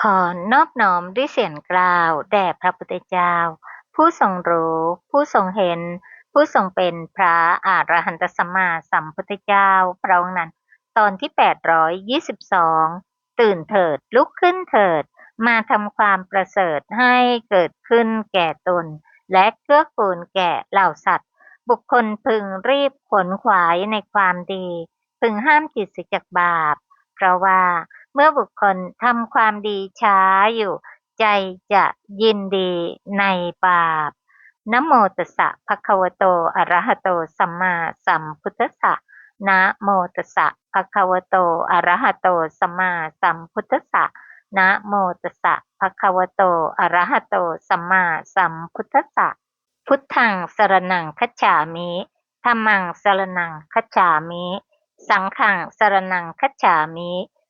ขอนอบน้อมด้วยเสียงกล่าว แด่พระพุทธเจ้า ผู้ทรงรู้ ผู้ทรงเห็น ผู้ทรงเป็นพระอรหันตสัมมาสัมพุทธเจ้าพระองค์นั้น ตอนที่ 822 ตื่นเถิดลุกขึ้นเถิด มาทำความประเสริฐให้เกิดขึ้นแก่ตน และเกื้อกูลแก่เหล่าสัตว์ บุคคลพึงรีบขนขวายในความดี พึงห้ามจิตเสียจากบาป เพราะว่า เมื่อบุคคลทำความดีช้าอยู่ ใจจะยินดีในบาปนะโมตัสสะภะคะวะโตอะระหะโตสัมมาสัมพุทธัสสะนะโมตัสสะภะคะวะโตอะระหะโตสัมมาสัมพุทธัสสะนะโมตัสสะภะคะวะโตอะระหะโตสัมมาสัมพุทธัสสะพุทธังสรณังคัจฉามิธัมมังสรณังคัจฉามิ สังฆังสรณังคัจฉามิ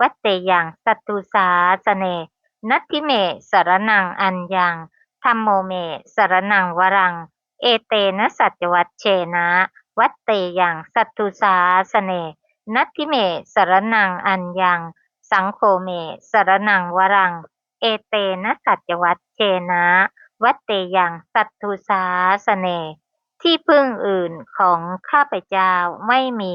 วัตเตยังสัตตุสาสเน นัตถิเมสรนังอัญญังธรรมโมเมสรนังวรัง เอเตนะสัจวัตเชนะ วัตเตยังสัตตุสาสเน นัตถิเมสรนังอัญญัง สังโฆเมสรนังวรัง เอเตนะสัจวัตเชนะ วัตเตยังสัตตุสาสเน ที่พึ่งอื่นของข้าพเจ้าไม่มี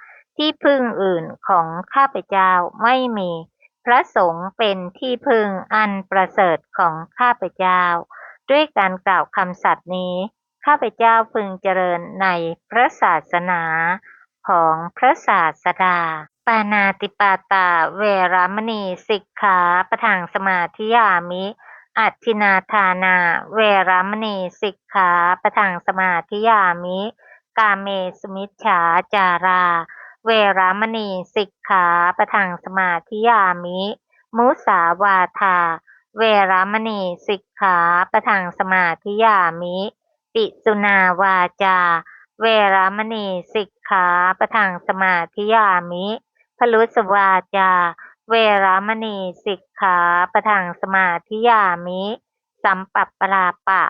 ที่พึ่งอื่นของข้าพเจ้าไม่มี พระสงฆ์เป็นที่พึ่งอันประเสริฐของข้าพเจ้า ด้วยการกล่าวคำสัตย์นี้ ข้าพเจ้าพึงเจริญในพระศาสนาของพระศาสดา ปานาติปาตาเวรามณีสิกขาประทางสมาธิยามิอัตินาทานา เวรามณีสิกขาประทางสมาธิยามิ กาเมสมิชฌาจารา เวรามณี สิกขาประทังสมาธิยามิ มุสาวาทา เวรามณี สิกขาประทังสมาธิยามิ ปิสุนาวาจา เวรามณี สิกขาประทังสมาธิยามิพลุสวาจา เวรามณี สิกขาประทังสมาธิยามิ สัมปัปปลาปะ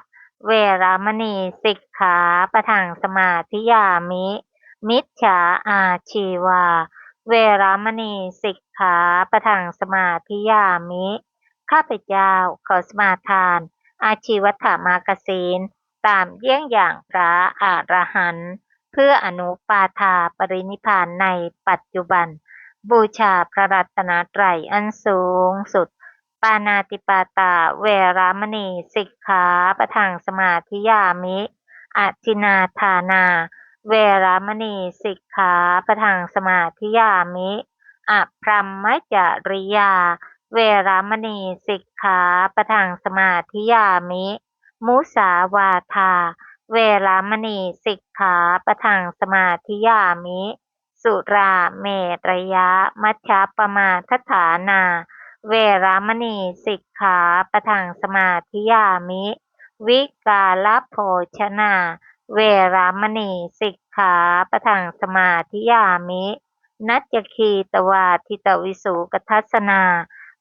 เวรามณี สิกขาประทังสมาธิยามิ มิจฉาอาชีวา เวรามณีสิกขาประทังสมาธิยามิ ข้าพเจ้าขอสมาทาน อาชีวัฏมากสินตามเยี่ยงอย่างพระอรหันต์เพื่ออนุปาทาปรินิพานในปัจจุบัน บูชาพระรัตนตรัยอันสูงสุด ปานาติปาตาเวรามณีสิกขาประทังสมาธิยามิอธินาทานา เวรามณีสิกขาประทางสมาธิยามิอพรหมจริยา เวรามณีสิกขาประทางสมาธิยามิ มุสาวาทา เวรามณีสิกขาประทางสมาธิยามิ สุราเมรยะ มัชฌปมาทฐานา เวรามณีสิกขาประทางสมาธิยามิ วิกาลโภชนา เวรามณีสิกขาประทังสมาธิยามิ นัจคีตวาทิตวิสุกทัศนา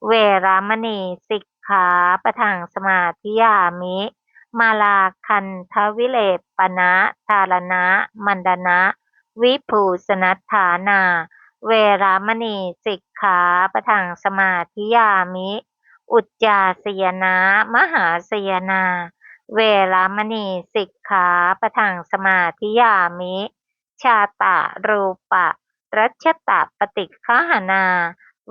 เวรามณีสิกขาประทังสมาธิยามิ มาลาคันทวิเลปนะทารณะ มันดนะวิภูสนัฐานา เวรามณีสิกขาประทังสมาธิยามิ อุจจาสยนะมหาสยนา เวรามณีสิกขาประทังสมาธิยามิ ชาตะรูปะ รัชตะปฏิฆหานา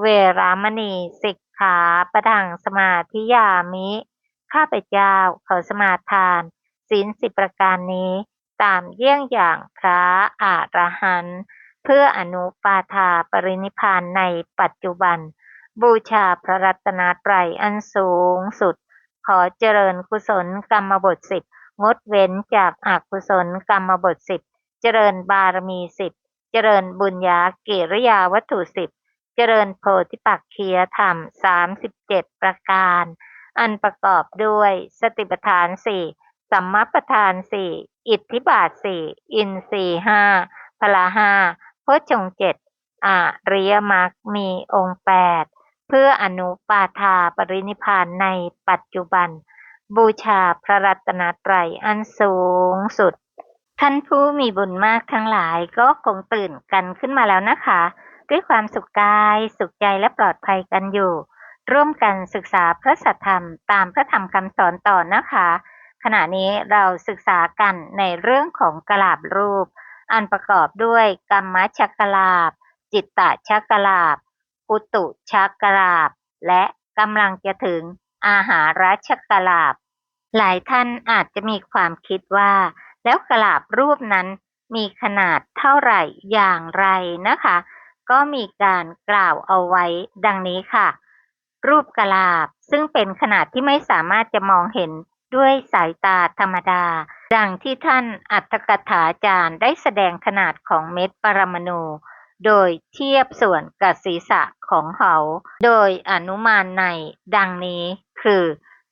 เวรามณีสิกขาประทังสมาธิยามิ ข้าพเจ้าขอสมาทานศีลสิบประการนี้ตามเยี่ยงอย่างพระอรหันต์เพื่ออนุปาทาปรินิพานในปัจจุบัน บูชาพระรัตนตรัยอันสูงสุด อเจริญกุศลกรรมบทสิบงดเว้นจากอกุศลกรรมบทสิบเจริญบารมีสิบเจริญบุญญาเกิริยาวัตถุสิบเจริญโพธิปักเคียธรรมสามสิบเจ็ดประการ อันประกอบด้วยสติปัฏฐานสี่สัมมาปัฏฐานสี่อิทธิบาทสี่อินทรีย์ห้าพละห้าโพชฌงเจ็ดอริยมรรคมีองค์แปด เพื่ออนุปาทาปรินิพพานในปัจจุบัน บูชาพระรัตนตรัยอันสูงสุด ท่านผู้มีบุญมากทั้งหลายก็คงตื่นกันขึ้นมาแล้วนะคะ ด้วยความสุขกายสุขใจและปลอดภัยกันอยู่ ร่วมกันศึกษาพระสัทธรรมตามพระธรรมคำสอนต่อนะคะ ขณะนี้เราศึกษากันในเรื่องของกลาบรูป อันประกอบด้วยกรรมชักกลาบ จิตตะชักกลาบ อุตุชักกลาบและกำลังจะถึงอาหารชักกลาบหลายท่านอาจจะมีความคิดว่า แล้วกลาบรูปนั้นมีขนาดเท่าไหร่อย่างไรนะคะ ก็มีการกล่าวเอาไว้ดังนี้ค่ะ รูปกลาบซึ่งเป็นขนาดที่ไม่สามารถจะมองเห็นด้วยสายตาธรรมดา ดังที่ท่านอัตถกถาจารย์ได้แสดงขนาดของเม็ดปรมาณู โดยเทียบส่วนกับศีรษะของเขา โดยอนุมานในดังนี้คือ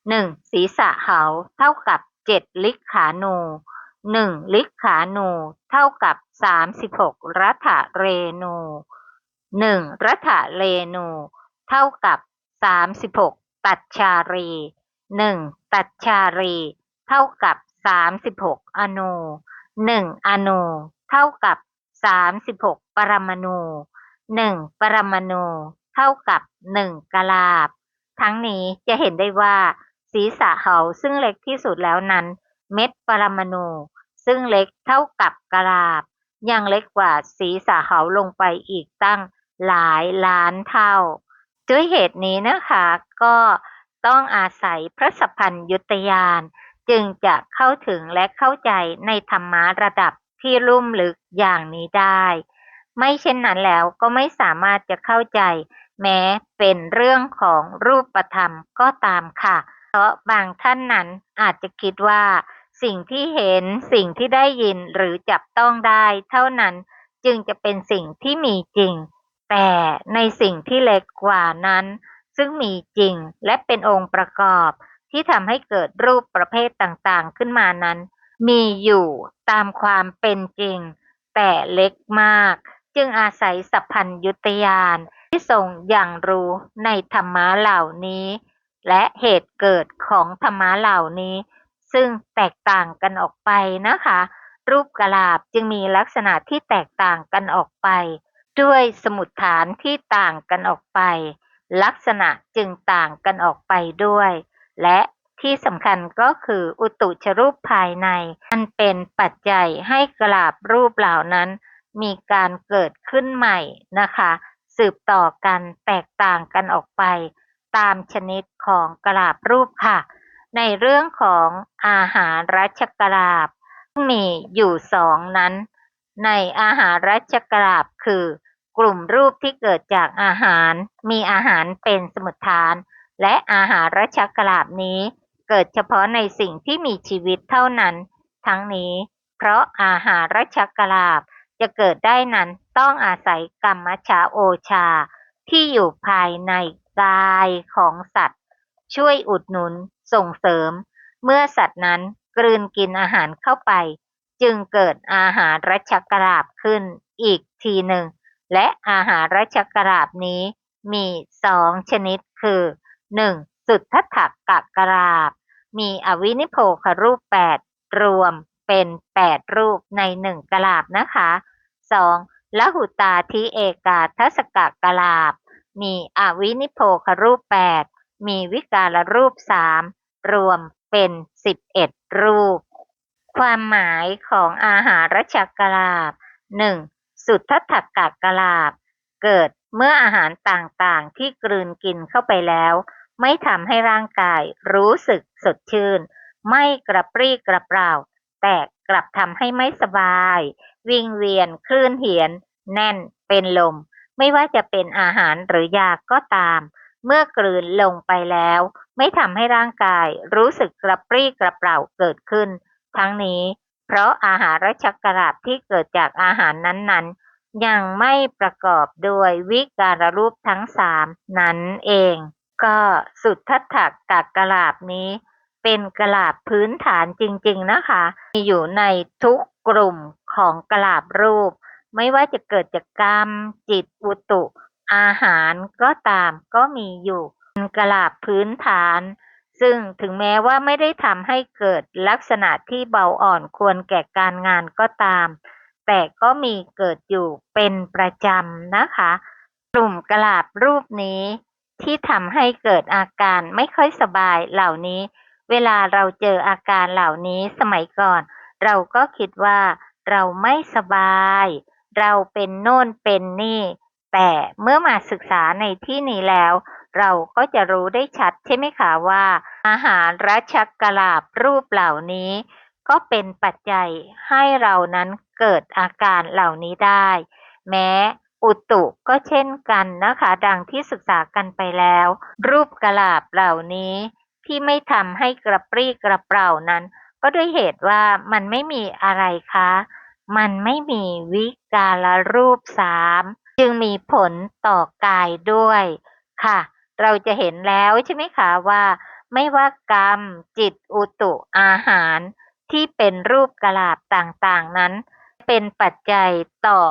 1. ศีรษะเขาเท่ากับ 7 ลิกขานู 1 ลิกขานูเท่ากับ 36 รัฐเรนู 1 รัฐเรนู เท่ากับ 36 ตัดชารี 1 ตัดชารี เท่ากับ 36 อนู 1 อนู เท่ากับ 36 ปรมาณู1ปรมาณูเท่ากับ1กะลาบ ทั้งนี้จะเห็นได้ว่า ศีรษะเขาซึ่งเล็กที่สุดแล้วนั้น เม็ดปรมาณูซึ่งเล็กเท่ากับกะลาบ ยังเล็กกว่าศีรษะเขาลงไปอีกตั้งหลายล้านเท่า ด้วยเหตุนี้นะคะก็ต้องอาศัยพระสัพพัญยุตยานจึงจะเข้าถึงและเข้าใจในธรรมะระดับที่ลุ่มลึกอย่างนี้ได้ ไม่เช่นนั้นแล้วก็ไม่สามารถจะเข้าใจ แม้เป็นเรื่องของรูปธรรมก็ตามค่ะ เพราะบางท่านนั้นอาจจะคิดว่า สิ่งที่เห็นสิ่งที่ได้ยินหรือจับต้องได้ เท่านั้นจึงจะเป็นสิ่งที่มีจริง แต่ในสิ่งที่เล็กกว่านั้น ซึ่งมีจริงและเป็นองค์ประกอบที่ทำให้เกิดรูปประเภทต่างๆขึ้นมานั้น มีอยู่ตามความเป็นจริง แต่เล็กมาก จึงอาศัยสัพพัญยุตยานที่ทรงอย่างรู้ในธรรมะเหล่านี้ และเหตุเกิดของธรรมะเหล่านี้ ซึ่งแตกต่างกันออกไปนะคะ รูปกลาบจึงมีลักษณะที่แตกต่างกันออกไป ด้วยสมุดฐานที่ต่างกันออกไป ลักษณะจึงต่างกันออกไปด้วย และที่สำคัญก็คืออุตุชรูปภายในมันเป็นปัจจัยให้กลาบรูปเหล่านั้น มีการเกิดขึ้นใหม่นะคะ สืบต่อกันแตกต่างกันออกไป ตามชนิดของกลาบรูปค่ะ ในเรื่องของอาหารรัชกลาบ มีอยู่สองนั้น ในอาหารรัชกลาบคือกลุ่มรูปที่เกิดจากอาหาร มีอาหารเป็นสมุดฐาน และอาหารรัชกลาบนี้เกิดเฉพาะในสิ่งที่มีชีวิตเท่านั้น ทั้งนี้ เพราะอาหารรัชกลาบ จะเกิดได้นั้นต้องอาศัยกรรมชาโอชาที่อยู่ภายในกายของสัตว์ ช่วยอุดหนุนส่งเสริม เมื่อสัตว์นั้นกลืนกินอาหารเข้าไป จึงเกิดอาหารรัชกราบขึ้นอีกทีหนึ่ง และอาหารรัชกราบนี้มีสองชนิดคือ 1. สุทธัตถกกราบ มีอวินิโพครูป 8 รวม เป็นแปดรูปในหนึ่งกลาบนะคะสองละหุตาทิเอกาทัศกกลาบ มีอวินิโพครูปแปดมีวิการรูปสามรวมเป็นสิบเอ็ดรูป ความหมายของอาหารรัชกลาบหนึ่งสุทธัตถกกลาบ เกิดเมื่ออาหารต่างๆที่กลืนกินเข้าไปแล้ว ไม่ทำให้ร่างกายรู้สึกสดชื่น ไม่กระปรี้กระเปร่า แต่กลับทำให้ไม่สบาย วิงเวียน คลื่นเหียน แน่น เป็นลม ไม่ว่าจะเป็นอาหารหรือยาก็ตาม เมื่อกลืนลงไปแล้ว ไม่ทำให้ร่างกายรู้สึกกระปรี้กระเปร่าเกิดขึ้น ทั้งนี้ เพราะอาหารชักกราบที่เกิดจากอาหารนั้นๆ ยังไม่ประกอบด้วยวิการรูปทั้งสามนั้นเอง ก็สุดทัดถักกากกลาบนี้ เป็นกลาบพื้นฐานจริง ๆ นะคะ มีอยู่ในทุกกลุ่มของกลาบรูป ไม่ว่าจะเกิดจากกรรม จิตอุตุ อาหารก็ตามก็มีอยู่เป็นกลาบพื้นฐาน ซึ่งถึงแม้ว่าไม่ได้ทำให้เกิดลักษณะที่เบาอ่อนควรแก่การงานก็ตาม แต่ก็มีเกิดอยู่เป็นประจำนะคะ กลุ่มกลาบรูปนี้ ที่ทำให้เกิดอาการไม่ค่อยสบายเหล่านี้ เวลาเราเจออาการเหล่านี้สมัยก่อน เราก็คิดว่าเราไม่สบาย เราเป็นโน่นเป็นนี่ แต่เมื่อมาศึกษาในที่นี้แล้ว เราก็จะรู้ได้ชัดใช่ไหมคะว่า อาหารรัชักกลาบรูปเหล่านี้ ก็เป็นปัจจัยให้เรานั้นเกิดอาการเหล่านี้ได้ แม้อุตุก็เช่นกันนะคะ ดังที่ศึกษากันไปแล้ว รูปกลาบเหล่านี้ ที่ไม่ทำให้กระปรี้กระเปร่านั้น ก็ด้วยเหตุว่ามันไม่มีอะไรคะ มันไม่มีวิการรูปสามจึงมีผลต่อกายด้วยค่ะ เราจะเห็นแล้วใช่ไหมคะว่า ไม่ว่ากรรม จิตอุตุอาหาร ที่เป็นรูปกลาบต่างๆนั้น เป็นปัจจัยต่อ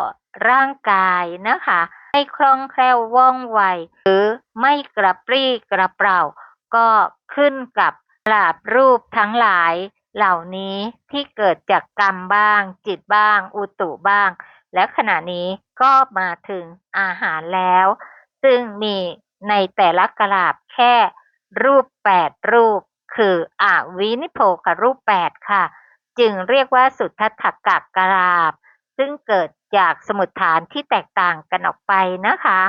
ร่างกายนะคะ ให้คล่องแคล่วว่องไว หรือไม่กระปรี้กระเปร่า ก็ขึ้นกับกลาบรูปทั้งหลายเหล่านี้ที่เกิดจากกรรมบ้าง จิตบ้าง อุตุบ้าง และขณะนี้ก็มาถึงอาหารแล้ว ซึ่งมีในแต่ละกลาบแค่ รูปแปดรูป คืออวินิโพกรูปแปดค่ะ จึงเรียกว่าสุทธัตถกกกลาบ ซึ่งเกิดจากสมุดฐานที่แตกต่างกันออกไปนะคะ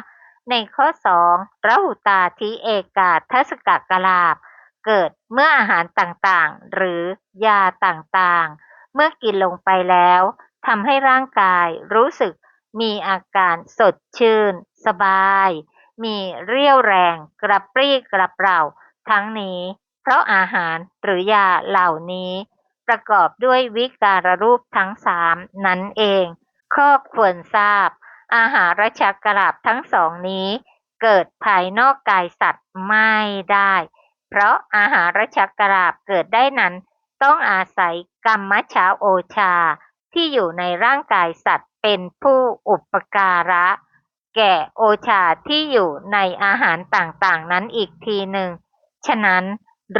ในข้อสองระหุตาทิเอกาทัศกกลาบ เกิดเมื่ออาหารต่างๆ หรือยาต่างๆ เมื่อกินลงไปแล้วทำให้ร่างกายรู้สึกมีอาการสดชื่น สบาย มีเรี่ยวแรงกระปรี้กระเปร่า ทั้งนี้ เพราะอาหารหรือยาเหล่านี้ ประกอบด้วยวิการรูปทั้งสามนั่นเอง ข้อควรทราบ อาหารชักกลาบทั้งสองนี้ เกิดภายนอกกายสัตว์ไม่ได้ เพราะอาหารชักกลาบเกิดได้นั้น ต้องอาศัยกรรมชาโอชา ที่อยู่ในร่างกายสัตว์เป็นผู้อุปการะ แก่โอชาที่อยู่ในอาหารต่างๆ นั้นอีกทีหนึ่ง ฉะนั้น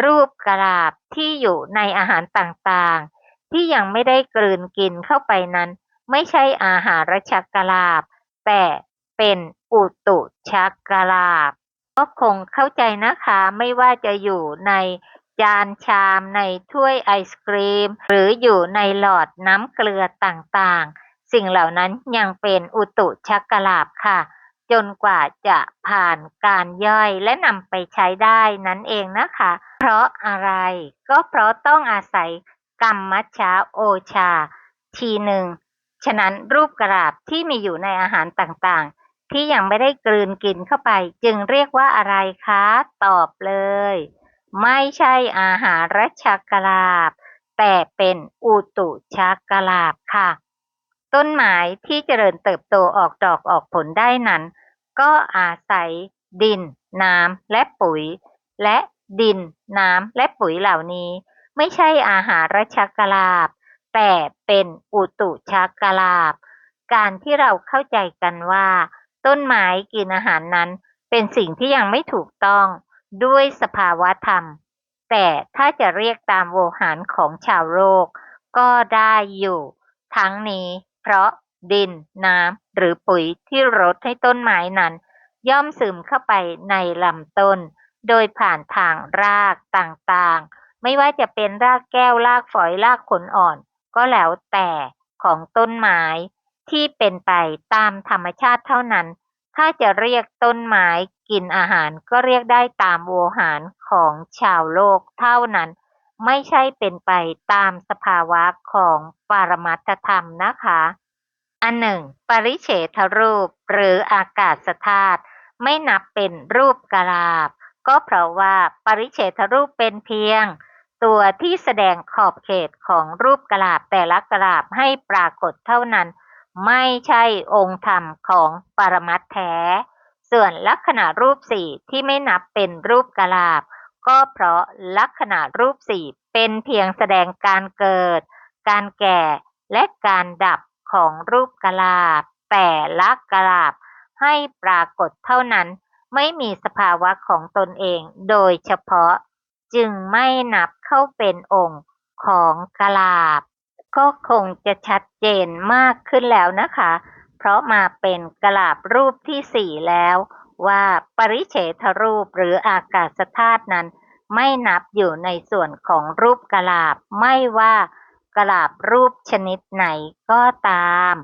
รูปกลาบที่อยู่ในอาหารต่างๆ ที่ยังไม่ได้กลืนกินเข้าไปนั้น ไม่ใช่อาหารชักกลาบ แต่เป็นอุตุชักกลาบก็คงเข้าใจนะคะไม่ว่าจะอยู่ในจานชามในถ้วยไอศกรีม หรืออยู่ในหลอดน้ำเกลือต่างๆ สิ่งเหล่านั้นยังเป็นอุตุชักกลาบค่ะ จนกว่าจะผ่านการย่อยและนำไปใช้ได้นั่นเองนะคะ เพราะอะไรก็เพราะต้องอาศัยกรรมชาโอชา ทีหนึ่ง ฉะนั้นรูปกระาบที่มีอยู่ในอาหารต่าง ๆ ที่ยังไม่ได้กลืนกินเข้าไป จึงเรียกว่าอะไรคะ ตอบเลย ไม่ใช่อาหารรัชกลาบ แต่เป็นอุตุชกกลาบค่ะ ต้นไม้ที่เจริญเติบโตออกดอกออกผลได้นั้น ก็อาศัย ดิน น้ำและปุ๋ย และดิน น้ำและปุ๋ยเหล่านี้ ไม่ใช่อาหารรัชกลาบ แต่เป็นอุตุชักกลาบการที่เราเข้าใจกันว่า ต้นไม้กินอาหารนั้น เป็นสิ่งที่ยังไม่ถูกต้องด้วยสภาวะธรรม แต่ถ้าจะเรียกตามโวหารของชาวโลกก็ได้อยู่ ทั้งนี้เพราะดิน น้ำ หรือปุ๋ยที่รดให้ต้นไม้นั้น ย่อมซึมเข้าไปในลำต้น โดยผ่านทางรากต่างๆ ไม่ว่าจะเป็นรากแก้วรากฝอยรากขนอ่อน ก็แล้วแต่ของต้นไม้ที่เป็นไปตามธรรมชาติเท่านั้น ถ้าจะเรียกต้นไม้กินอาหารก็เรียกได้ตามโวหารของชาวโลกเท่านั้น ไม่ใช่เป็นไปตามสภาวะของปรมัตธรรมนะคะ อันหนึ่ง ปริเฉทรูปหรืออากาศธาตุไม่นับเป็นรูปกลาบ ก็เพราะว่าปริเฉทรูปเป็นเพียง ตัวที่แสดงขอบเขตของรูปกลาบแต่ละกลาบให้ปรากฏเท่านั้น ไม่ใช่องค์ธรรมของปรมัตถ์แท้ ส่วนลักษณะรูปสี่ที่ไม่นับเป็นรูปกลาบ ก็เพราะลักษณะรูปสี่เป็นเพียงแสดงการเกิด การแก่และการดับของรูปกลาบ แต่ละกลาบให้ปรากฏเท่านั้น ไม่มีสภาวะของตนเองโดยเฉพาะ จึงไม่นับเข้าเป็นองค์ของกลาบ ก็คงจะชัดเจนมากขึ้นแล้วนะคะ เพราะมาเป็นกลาบรูปที่สี่แล้วว่าปริเฉทรูปหรืออากาศธาตุนั้น ไม่นับอยู่ในส่วนของรูปกลาบ ไม่ว่ากลาบรูปชนิดไหนก็ตาม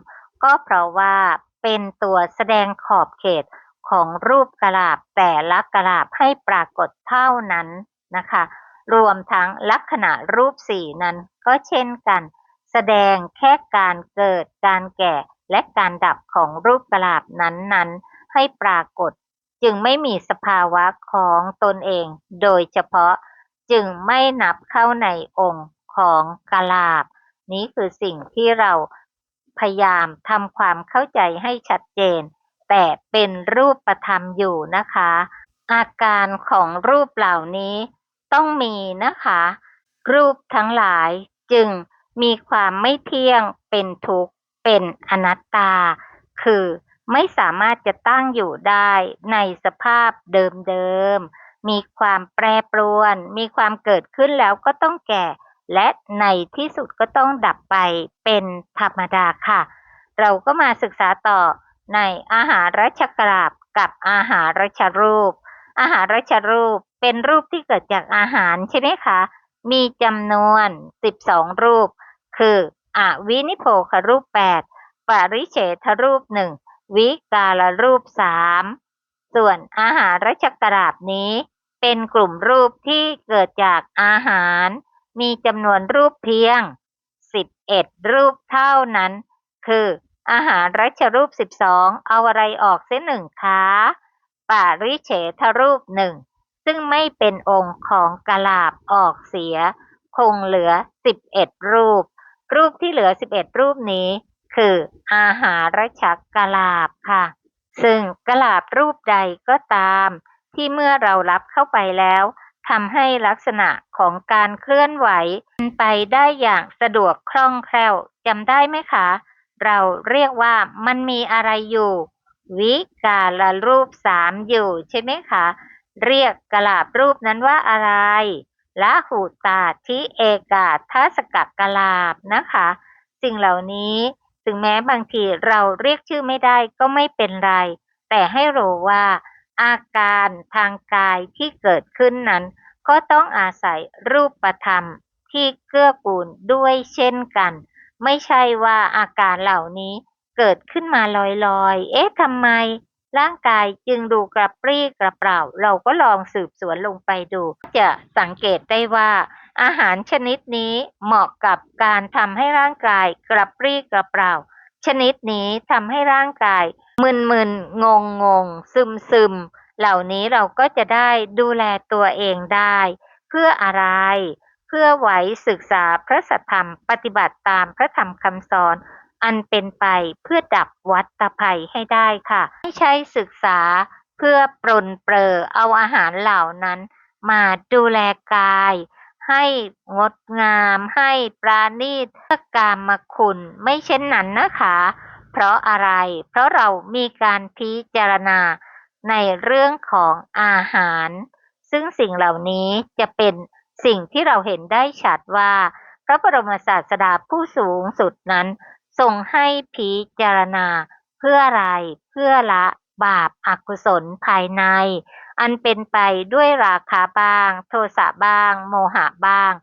ก็เพราะว่าเป็นตัวแสดงขอบเขตของรูปกลาบแต่ละกลาบให้ปรากฏเท่านั้น นะคะ รวมทั้งลักษณะรูปสี่นั้นก็เช่นกัน แสดงแค่การเกิดการแก่และการดับของรูปกลาบนั้นๆ ให้ปรากฏ จึงไม่มีสภาวะของตนเอง โดยเฉพาะจึงไม่นับเข้าในองค์ของกลาบ นี้คือสิ่งที่เราพยายามทำความเข้าใจให้ชัดเจน แต่เป็นรูปประธรรมอยู่นะคะ อาการของรูปเหล่านี้ ต้องมีนะคะ รูปทั้งหลายจึงมีความไม่เที่ยงเป็นทุกข์เป็นอนัตตา คือไม่สามารถจะตั้งอยู่ได้ในสภาพเดิมๆ มีความแปรปรวน มีความเกิดขึ้นแล้วก็ต้องแก่ และในที่สุดก็ต้องดับไปเป็นธรรมดาค่ะ เราก็มาศึกษาต่อในอาหารรัชกราบกับอาหารรัชรูป อาหารรัชรูป เป็นรูปที่เกิดจากอาหารใช่ไหมคะ มีจำนวน 12 รูป คืออวินิโพครูป 8 ปริเฉทรูปหนึ่งวิกาลรูปสามส่วนอาหารรัชกราบนี้ เป็นกลุ่มรูปที่เกิดจากอาหาร มีจำนวนรูปเพียง 11 รูปเท่านั้น คืออาหารรัชรูป 12 เอาอะไรออกเส้นหนึ่งคะปาริเฉทรูปหนึ่ง ซึ่งไม่เป็นองค์ของกลาบออกเสีย คงเหลือ11รูป รูปที่เหลือ11รูปนี้ คืออาหารรัชกลาบค่ะ ซึ่งกลาบรูปใดก็ตาม ที่เมื่อเรารับเข้าไปแล้วทำให้ลักษณะของการเคลื่อนไหวเป็นไปได้อย่างสะดวกคล่องแคล่วจำได้ไหมคะ เราเรียกว่ามันมีอะไรอยู่ วิกาลรูปสามอยู่ใช่ไหมคะ เรียกกลาบรูปนั้นว่าอะไรละหูตาทิเอกาทัศกกลาบนะคะ สิ่งเหล่านี้ถึงแม้บางทีเราเรียกชื่อไม่ได้ก็ไม่เป็นไร แต่ให้รู้ว่าอาการทางกายที่เกิดขึ้นนั้น ก็ต้องอาศัยรูปธรรมที่เกื้อกูลด้วยเช่นกัน ไม่ใช่ว่าอาการเหล่านี้เกิดขึ้นมาลอยๆ เอ๊ะทำไม ร่างกายจึงดูกระปรี้กระเปร่า เราก็ลองสืบสวนลงไปดู จะสังเกตได้ว่า อาหารชนิดนี้เหมาะกับการทำให้ร่างกายกระปรี้กระเปร่า ชนิดนี้ทำให้ร่างกาย มึนๆงงๆซึมๆเหล่านี้เราก็จะได้ดูแลตัวเองได้ เพื่ออะไร เพื่อไหวศึกษาพระสัทธรรม ปฏิบัติตามพระธรรมคำสอน อันเป็นไปเพื่อดับวัฏภัยให้ได้ค่ะ ไม่ใช่ศึกษาเพื่อปรนเปรอเอาอาหารเหล่านั้น มาดูแลกาย ให้งดงาม ให้ปราณีตเพื่อกามคุณไม่เช่นนั้นนะคะ เพราะอะไร เพราะเรามีการพิจารณาในเรื่องของอาหาร ซึ่งสิ่งเหล่านี้จะเป็นสิ่งที่เราเห็นได้ชัดว่า พระบรมศาสดาผู้สูงสุดนั้น ทรงให้พิจารณา เพื่ออะไร เพื่อละบาปอากุศลภายใน อันเป็นไปด้วยราคาบ้าง โทสะบ้าง โมหะบ้าง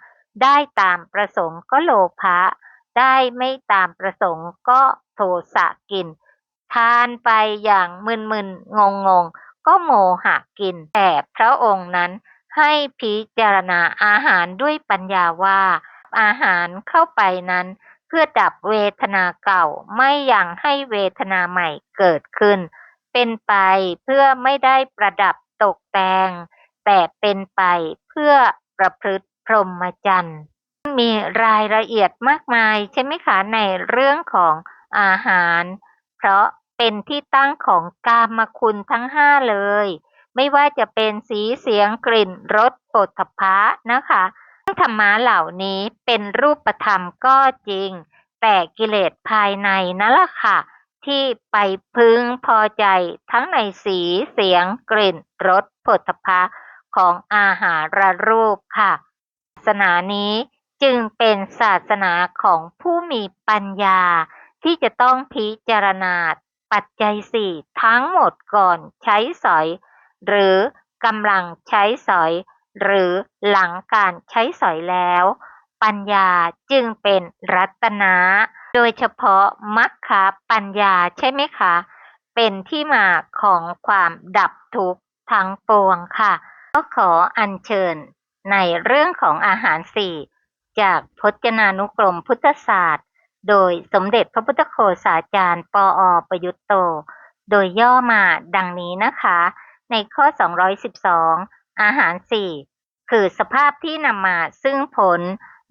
ได้ตามประสงค์ก็โลภะได้ไม่ตามประสงค์ก็โทสะกิน ทานไปอย่างมึนๆงงๆก็โมหะกิน แต่พระองค์นั้นให้พิจารณาอาหารด้วยปัญญาว่า อาหารเข้าไปนั้น เพื่อดับเวทนาเก่า ไม่ยังให้เวทนาใหม่เกิดขึ้น เป็นไปเพื่อไม่ได้ประดับตกแต่ง แต่เป็นไปเพื่อประพฤติพรหมจรรย์มีรายละเอียดมากมายใช่ไหมคะในเรื่องของอาหาร เพราะเป็นที่ตั้งของกามคุณทั้งห้าเลย ไม่ว่าจะเป็นสีเสียงกลิ่นรสโผฏฐัพะนะคะ ธรรมะเหล่านี้เป็นรูปธรรมก็จริง แต่กิเลสภายในนั่นแหละค่ะ ที่ไปพึงพอใจทั้งในสีเสียง กลิ่นรสโผฏฐัพพะของอาหารรูปค่ะ ศาสนานี้จึงเป็นศาสนาของผู้มีปัญญา ที่จะต้องพิจารณาปัจจัยสี่ทั้งหมดก่อนใช้สอย หรือกำลังใช้สอย หรือหลังการใช้สอยแล้ว ปัญญาจึงเป็นรัตนะ โดยเฉพาะมัคคะปัญญาใช่ไหมคะ เป็นที่มาของความดับทุกข์ทั้งปวงค่ะ ก็ขออัญเชิญในเรื่องของอาหารสี่จากพจนานุกรมพุทธศาสตร์ โดยสมเด็จพระพุทธโฆษาจารย์ ปออประยุตโต โดยย่อมาดังนี้นะคะ ในข้อ 212 อาหารสี่คือสภาพที่นำมาซึ่งผล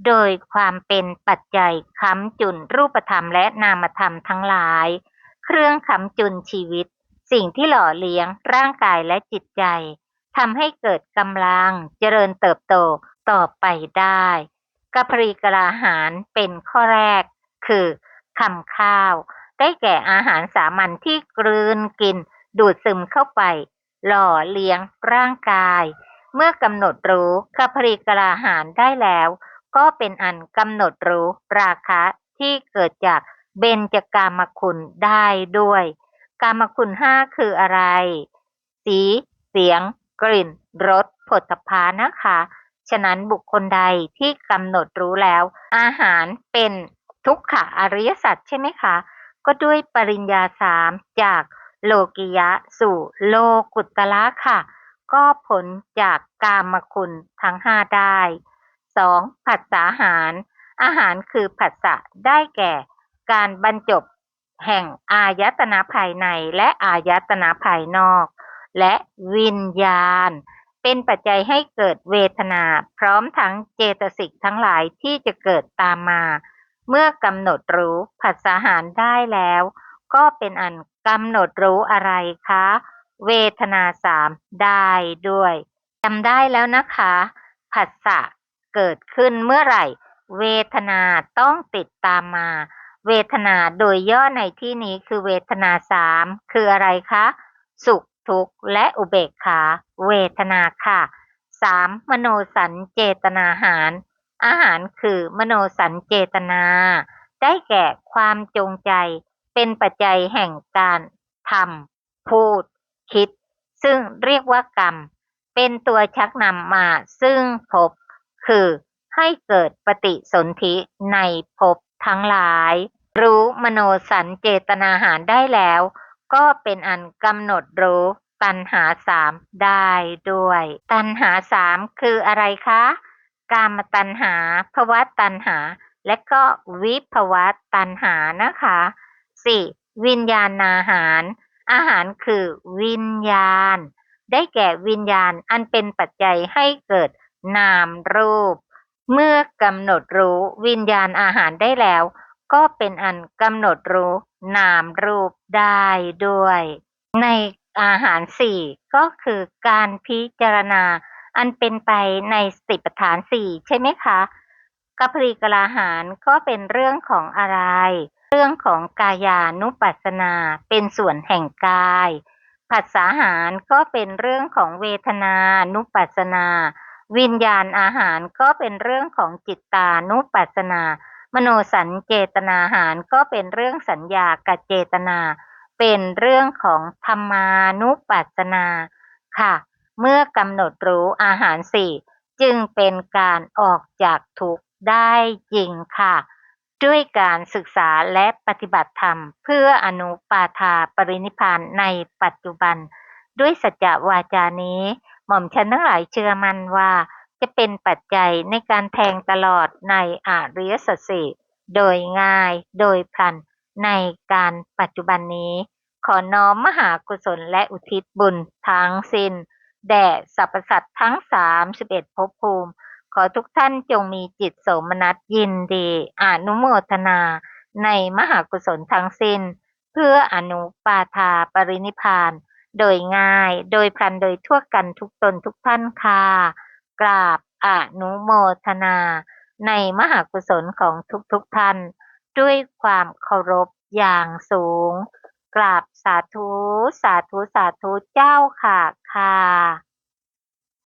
โดยความเป็นปัจจัยค้ำจุนรูปธรรมและนามธรรมทั้งหลาย เครื่องค้ำจุนชีวิต สิ่งที่หล่อเลี้ยงร่างกายและจิตใจทำให้เกิดกำลังเจริญเติบโตต่อไปได้กัปรีกราหารเป็นข้อแรก คือคำข้าว ได้แก่อาหารสามัญที่กลืนกิน ดูดซึมเข้าไป หล่อเลี้ยงร่างกาย เมื่อกำหนดรู้กัปรีกราหารได้แล้ว ก็เป็นอันกำหนดรู้ราคะที่เกิดจากเบญจกามคุณได้ด้วย กามคุณห้าคืออะไร สี เสียง กลิ่นรสผลทพานะคะ ฉะนั้นบุคคลใดที่กำหนดรู้แล้ว อาหารเป็นทุกขะอริยสัจใช่ไหมคะ ก็ด้วยปริญญาสามจาก โลกิยะสู่โลกุตละค่ะ ก็ผลจากกามคุณทั้งห้าได้สองผัสสะอาหาร อาหารคือผัสสะได้แก่ การบรรจบแห่งอายตนะภายในและอายตนะภายนอก และวิญญาณ เป็นปัจจัยให้เกิดเวทนา พร้อมทั้งเจตสิกทั้งหลายที่จะเกิดตามมา เมื่อกำหนดรู้ผัสสะอาหารได้แล้ว ก็เป็นอัน กำหนดรู้อะไรคะ เวทนาสามได้ด้วยจำได้แล้วนะคะ ผัสสะเกิดขึ้นเมื่อไหร่ เวทนาต้องติดตามมา เวทนาโดยย่อในที่นี้คือเวทนาสามคืออะไรคะ สุขทุกข์และอุเบกขา เวทนาค่ะสามมโนสัญเจตนาหาร อาหารคือมโนสัญเจตนา ได้แก่ความจงใจ เป็นปัจจัยแห่งการทำพูด คิด ซึ่งเรียกว่ากรรม เป็นตัวชักนำมาซึ่งภพคือให้เกิดปฏิสนธิในภพทั้งหลาย รู้มโนสัญเจตนาหารได้แล้ว ก็เป็นอันกำหนดรู้ตัณหาสามได้ด้วย ตัณหาสามคืออะไรคะ กามตัณหาภวะตัณหา และก็วิภวะตัณหานะคะ สี่วิญญาณอาหาร อาหารคือวิญญาณ ได้แก่วิญญาณอันเป็นปัจจัยให้เกิดนามรูป เมื่อกำหนดรู้วิญญาณอาหารได้แล้ว ก็เป็นอันกำหนดรู้นามรูปได้ด้วย ในอาหารสี่ก็คือการพิจารณาอันเป็นไปในสติปัฏฐานสี่ใช่ไหมคะกัปริกลาหารก็เป็นเรื่องของอะไร เรื่องของกายานุปัสสนาเป็นส่วนแห่งกายผัสสะอาหารก็เป็นเรื่องของเวทนานุปัสสนา วิญญาณอาหารก็เป็นเรื่องของจิตตานุปัสสนา มโนสัญเจตนาหารก็เป็นเรื่องสัญญากับเจตนา เป็นเรื่องของธรรมานุปัสสนาค่ะ เมื่อกำหนดรู้อาหารสี่จึงเป็นการออกจากทุกข์ได้จริงค่ะ ด้วยการศึกษาและปฏิบัติธรรม เพื่ออนุปาทาปรินิพพานในปัจจุบัน ด้วยสัจจวาจานี้ หม่อมฉันทั้งหลายเชื่อมั่นว่า จะเป็นปัจจัยในการแทงตลอดในอริยสัจสี่โดยง่ายโดยพลันในการปัจจุบันนี้ ขอน้อมมหากุศลและอุทิศบุญทั้งสิ้น แด่สรรพสัตว์ทั้งสามสิบเอ็ดภพภูมิ ขอทุกท่านจงมีจิตโสมนัสยินดีอนุโมทนาในมหากุศลทั้งสิ้น เพื่ออนุปาทาปรินิพานโดยง่ายโดยพลันโดยทั่วกันทุกตนทุกท่านค่ะกราบอนุโมทนา ในมหากุศลของทุกๆทท่าน ด้วยความเคารพอย่างสูง กราบสาธุ สาธุ สาธุเจ้าค่ะค่ะ